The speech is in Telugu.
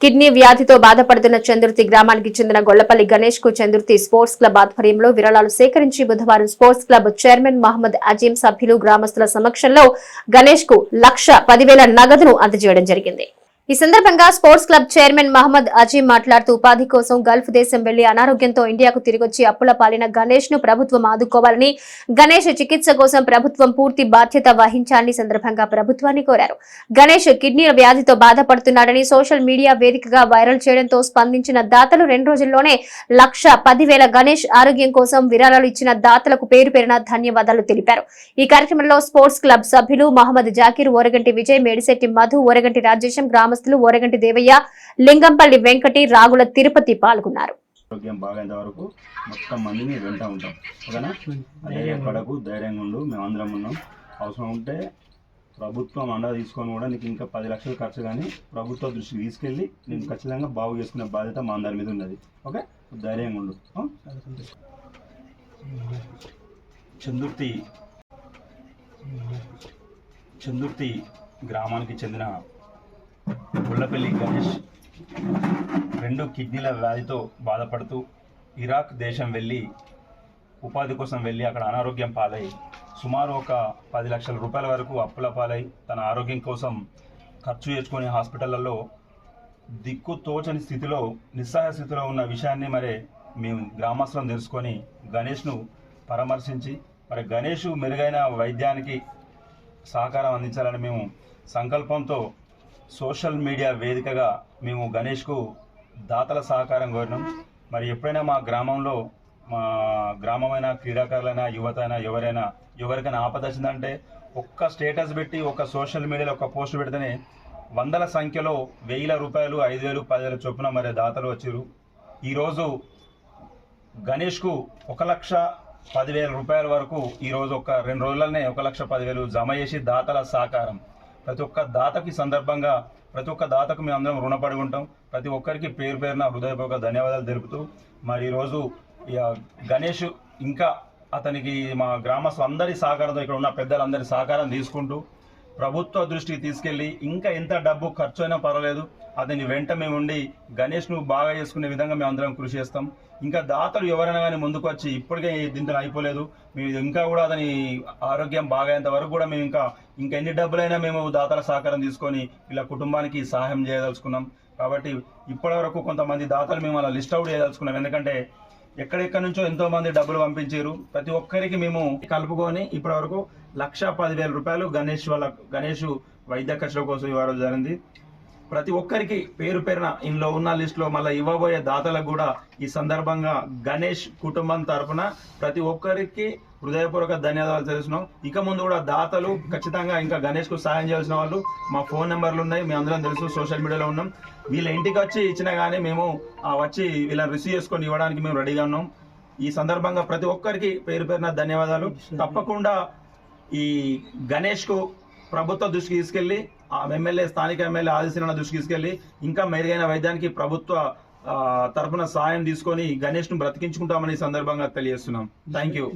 కిడ్నీ వ్యాధితో బాధపడుతున్న చంద్రుతి గ్రామానికి చెందిన గొల్లపల్లి గణేష్కు చంద్రుతి స్పోర్ట్స్ క్లబ్ ఆధ్వర్యంలో విరాళాలు సేకరించి బుధవారం sports club chairman Mohammed Azeem సభ్యులు గ్రామస్తుల సమక్షంలో గణేష్కు లక్ష పదివేల నగదును అందజేయడం జరిగింది. ఈ సందర్భంగా sports club chairman Mohammed Azeem మాట్లాడుతూ ఉపాధి కోసం గల్ఫ్ దేశం వెళ్ళి అనారోగ్యంతో ఇండియాకు తిరిగొచ్చి అప్పుల పాలిన గణేష్ను ప్రభుత్వం ఆదుకోవాలని గణేష్ చికిత్స కోసం ప్రభుత్వం పూర్తి బాధ్యత వహించాలని సందర్భంగా ప్రభుత్వాన్ని కోరారు. గణేష్ కిడ్నీ వ్యాధితో బాధపడుతున్నాడని సోషల్ మీడియా వేదికగా వైరల్ చేయడంతో స్పందించిన దాతలు రెండు రోజుల్లోనే లక్ష పదివేల గణేష్ ఆరోగ్యం కోసం విరాళాలు ఇచ్చిన దాతలకు పేరు పేరున ధన్యవాదాలు తెలిపారు. ఈ కార్యక్రమంలో స్పోర్ట్స్ క్లబ్ సభ్యులు మహమ్మద్ జాకీర్ ఓరగంటి విజయ్ మేడిశెట్టి మధు ఓరగంటి రాజేశం గ్రామస్తులు ఓరగంటి దేవయ్య లింగంపల్లి వెంకటి రాగుల తిరుపతి పాల్గొన్నారు. ఆరోగ్యం బాగైనంత వరకు మొత్తం మందిని వెంట ఉంటాం. ఓకేనా? అదే పడకు ధైర్యంగా ఉండు మేము అందరం ఉన్నాం. అవసరం ఉంటే ప్రభుత్వం అండ తీసుకొని కూడా నీకు ఇంకా పది లక్షలు ఖర్చు కానీ ప్రభుత్వ దృష్టికి తీసుకెళ్ళి నేను ఖచ్చితంగా బాగు చేసుకునే బాధ్యత మా అందరి మీద ఉన్నది. ఓకే? ధైర్యంగా ఉండు. చందుర్తి చందుర్తి గ్రామానికి చెందిన గుళ్ళపల్లి గణేష్ రెండు కిడ్నీల వ్యాధితో బాధపడుతూ ఇరాక్ దేశం వెళ్ళి ఉపాధి కోసం వెళ్ళి అక్కడ అనారోగ్యం పాలై సుమారు ఒక పది లక్షల రూపాయల వరకు అప్పుల పాలై తన ఆరోగ్యం కోసం ఖర్చు చేసుకొని హాస్పిటళ్ళలో దిక్కు తోచని స్థితిలో నిస్సహాయ స్థితిలో ఉన్న విషయాన్ని మరి మేము గ్రామస్తులను తెలుసుకొని గణేష్ను పరామర్శించి మరి గణేష్ మెరుగైన వైద్యానికి సహకారం అందించాలని మేము సంకల్పంతో సోషల్ మీడియా వేదికగా మేము గణేష్కు దాతల సహకారం కోరినాం. మరి ఎప్పుడైనా మా గ్రామంలో మా గ్రామమైన క్రీడాకారులైనా యువత అయినా ఎవరైనా ఎవరికైనా ఆపద వచ్చిందంటే ఒక్క స్టేటస్ పెట్టి ఒక సోషల్ మీడియాలో ఒక పోస్ట్ పెడితేనే వందల సంఖ్యలో వెయ్యిల రూపాయలు ఐదు వేలు పదివేల చొప్పున మరి దాతలు వచ్చారు ఈరోజు గణేష్కు ఒక లక్ష పదివేల రూపాయల వరకు ఈరోజు ఒక రెండు రోజులనే ఒక లక్ష పదివేలు జమ చేసి దాతల సహకారం. ప్రతి ఒక్క దాతకి సందర్భంగా ప్రతి ఒక్క దాతకు మేము అందరం రుణపడి ఉంటాం. ప్రతి ఒక్కరికి పేరు పేరున హృదయపూర్వక ధన్యవాదాలు తెలుపుతూ మరి ఈరోజు ఇక గణేష్ ఇంకా అతనికి మా గ్రామస్తులందరి సహకారంతో ఇక్కడ ఉన్న పెద్దలందరి సహకారం తీసుకుంటూ ప్రభుత్వ దృష్టికి తీసుకెళ్ళి ఇంకా ఎంత డబ్బు ఖర్చు అయినా పర్వాలేదు. అతని వెంట మేము ఉండి గణేష్ నువ్వు బాగా చేసుకునే విధంగా మేము అందరం కృషి చేస్తాం. ఇంకా దాతలు ఎవరైనా కానీ ముందుకు వచ్చి ఇప్పటికే దీంతో అయిపోలేదు. మేము ఇంకా కూడా అతని ఆరోగ్యం బాగయ్యేంత వరకు కూడా మేము ఇంకా ఇంకా ఎన్ని డబ్బులైనా మేము దాతల సహకారం తీసుకొని ఇలా కుటుంబానికి సహాయం చేయదలుచుకున్నాం. కాబట్టి ఇప్పటి వరకు కొంతమంది దాతలు మేము అలా లిస్ట్ అవుట్ చేయదలుచుకున్నాం. ఎందుకంటే ఎక్కడెక్కడి నుంచో ఎంతో మంది డబ్బులు పంపించారు. ప్రతి ఒక్కరికి మేము కలుపుకొని ఇప్పటి వరకు లక్ష పదివేల రూపాయలు గణేష్ వాళ్ళ గణేష్ వైద్య ఖర్చుల కోసం ఇవ్వడం జరిగింది. ప్రతి ఒక్కరికి పేరు పేరున ఇందులో ఉన్న లిస్టులో మళ్ళీ ఇవ్వబోయే దాతలకు కూడా ఈ సందర్భంగా గణేష్ కుటుంబం తరఫున ప్రతి ఒక్కరికి హృదయపూర్వక ధన్యవాదాలు తెలుస్తున్నాం. ఇక ముందు కూడా దాతలు ఖచ్చితంగా ఇంకా గణేష్కు సహాయం సాయం చేయాల్సిన వాళ్ళు మా ఫోన్ నెంబర్లు ఉన్నాయి మేము అందరం తెలుసు సోషల్ మీడియాలో ఉన్నాం. వీళ్ళ ఇంటికి వచ్చి ఇచ్చినా కానీ మేము వచ్చి వీళ్ళని రిసీవ్ చేసుకొని ఇవ్వడానికి మేము రెడీగా ఉన్నాం. ఈ సందర్భంగా ప్రతి ఒక్కరికి పేరు పేరున ధన్యవాదాలు. తప్పకుండా ఈ గణేష్కు ప్రభుత్వ దృష్టికి తీసుకెళ్ళి ఎమ్మెల్యే స్థానిక ఎమ్మెల్యే ఆదిశీలన దృష్టికి తీసుకెళ్ళి ఇంకా మెరుగైన వైద్యానికి ప్రభుత్వ తరఫున సాయం తీసుకొని గణేష్ను బ్రతికించుకుంటామని సందర్భంగా తెలియజేస్తున్నాం. Thank you